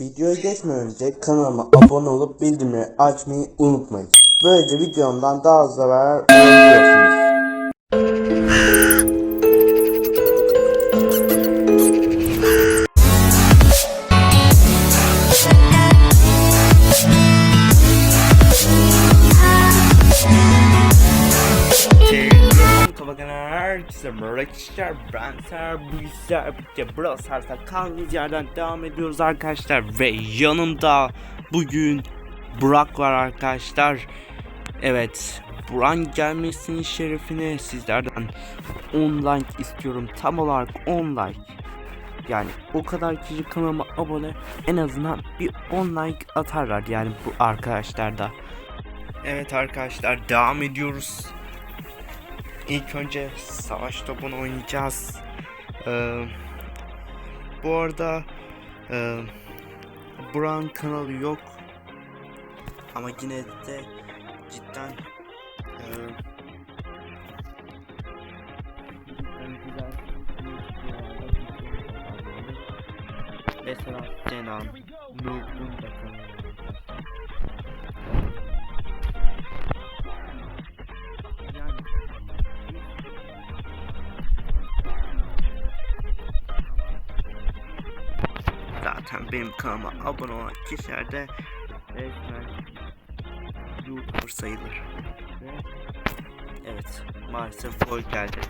Videoya geçmeden önce kanalıma abone olup bildirimleri açmayı unutmayın. Böylece videomdan daha hızlı haber alabiliyorsunuz. Arkadaşlar ben Ser bu güzel birlikte Brawl Stars'a kaldığımız yerden devam ediyoruz arkadaşlar. Ve yanımda bugün Burak var arkadaşlar. Evet Burak'ın gelmesinin şerefine sizlerden 10 like istiyorum. Tam olarak 10 like. Yani o kadar kişi kanalıma abone en azından bir 10 like atarlar yani bu arkadaşlar da. Evet arkadaşlar devam ediyoruz İlk önce savaş topunu oynayacağız. Ee, bu arada e, Buran kanalı yok. Ama yine de cidden e, Mesela Kenan, Nurgül da kanalı Zaten benim kanalıma abone olan kişiler de resmen YouTuber sayılır. Ve evet maalesef gol geldi.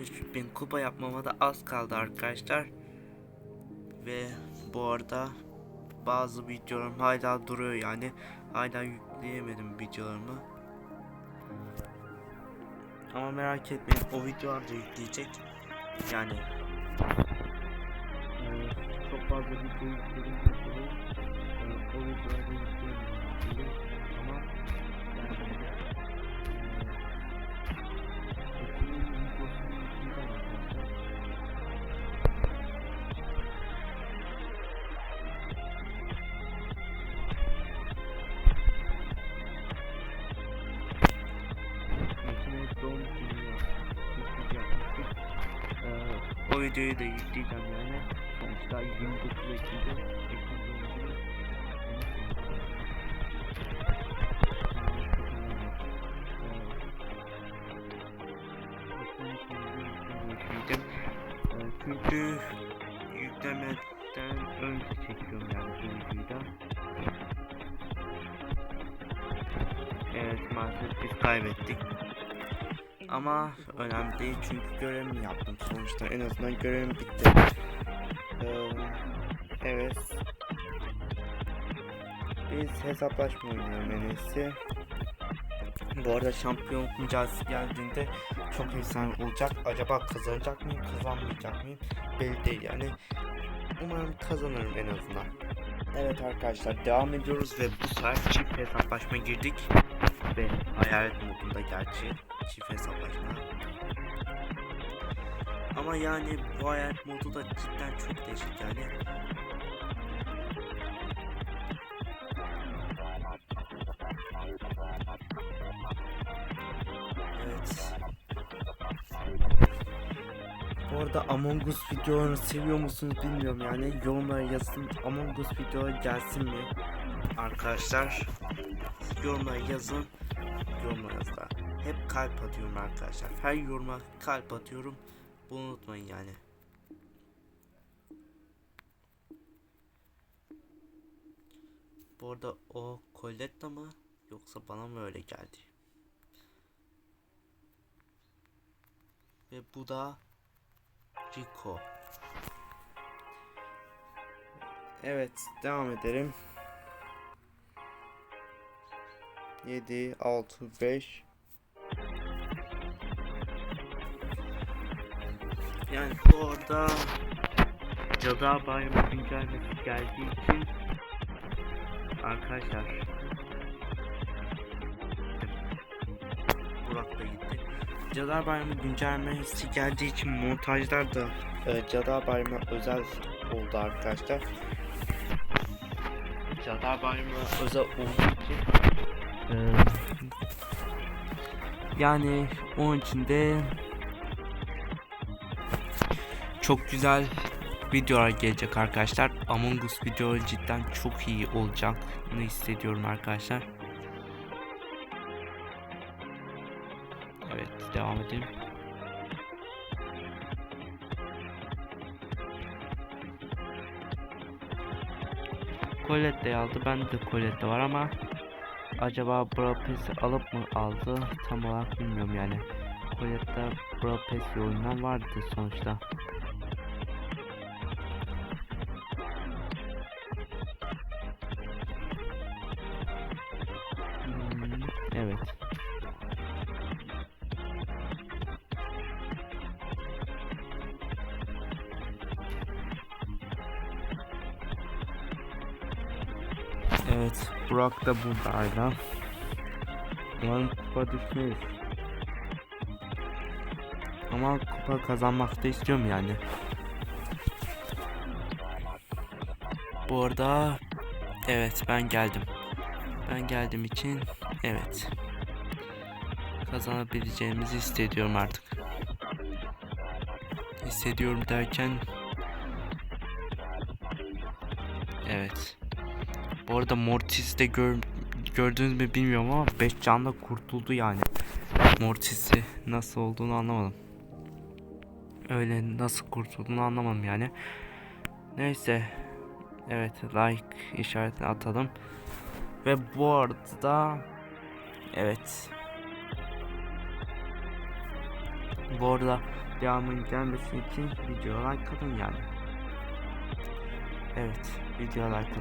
13.000 kupa yapmama da az kaldı arkadaşlar. Ve bu arada bazı videolarım hala duruyor yani. Hala yükleyemedim videolarımı. Ama merak etmeyin o videolar da yükleyecek. Yani eee, çok fazla video yükledim eee, o videoları da yükleyemiyorum. Ama o videoyu da yükleyeceğim yani. Sonuçta 29 Ekim'de Çünkü yüklemeden önce çekiyorum yani bu videoyu da. Evet maalesef biz kaybettik. Ama önemli değil çünkü görevimi yaptım sonuçta en azından görevim bitti. Ee, evet. Biz hesaplaşma oynayalım en iyisi. Bu arada şampiyonluk mücadelesi geldiğinde çok efsane olacak. Acaba kazanacak mıyım, kazanmayacak mıyım belli değil yani. Umarım kazanırım en azından. Evet arkadaşlar devam ediyoruz ve bu sefer çift hesaplaşma girdik. Ve hayalet modunda gerçi çift hesaplaşma. Ama yani bu hayalet modu da cidden çok değişik yani. Evet. Arada Among Us videolarını seviyor musunuz bilmiyorum yani. Yorumlara yazın Among Us videoları gelsin mi? Arkadaşlar yorumlara yazın yorumlarınızda hep kalp atıyorum arkadaşlar. Her yoruma kalp atıyorum. Bunu unutmayın yani. Bu arada o Coletta mı yoksa bana mı öyle geldi? Ve bu da Rico. Evet, devam edelim. 7 6 5 Yani bu arada Cadı Bayramı güncellemesi geldiği için Arkadaşlar Burak da gitti. Cadı Bayramı güncellemesi geldiği için montajlar da e, Cadı Bayramı özel oldu arkadaşlar. Cadı Bayramı özel olduğu için e, yani onun için çok güzel videolar gelecek arkadaşlar. Among Us videoları cidden çok iyi olacağını hissediyorum arkadaşlar. Devam edelim. Colette aldı. Ben de Colette var ama acaba Brawl Pass'i alıp mı aldı? Tam olarak bilmiyorum yani. Colette Brawl Pass oyundan vardı sonuçta. Evet, Burak da burada hala. Umarım kupa düşmeyiz. Ama kupa kazanmak da istiyorum yani. Bu arada evet ben geldim. Ben geldiğim için evet. Kazanabileceğimizi hissediyorum artık. Hissediyorum derken Evet. Bu arada Mortis de gör, gördünüz mü bilmiyorum ama 5 canla kurtuldu yani. Mortis'i nasıl olduğunu anlamadım. Öyle nasıl kurtulduğunu anlamadım yani. Neyse. Evet like işaretini atalım. Ve bu arada evet. Bu arada devamın gelmesi için videoya like atın yani. Evet, videoya like atın.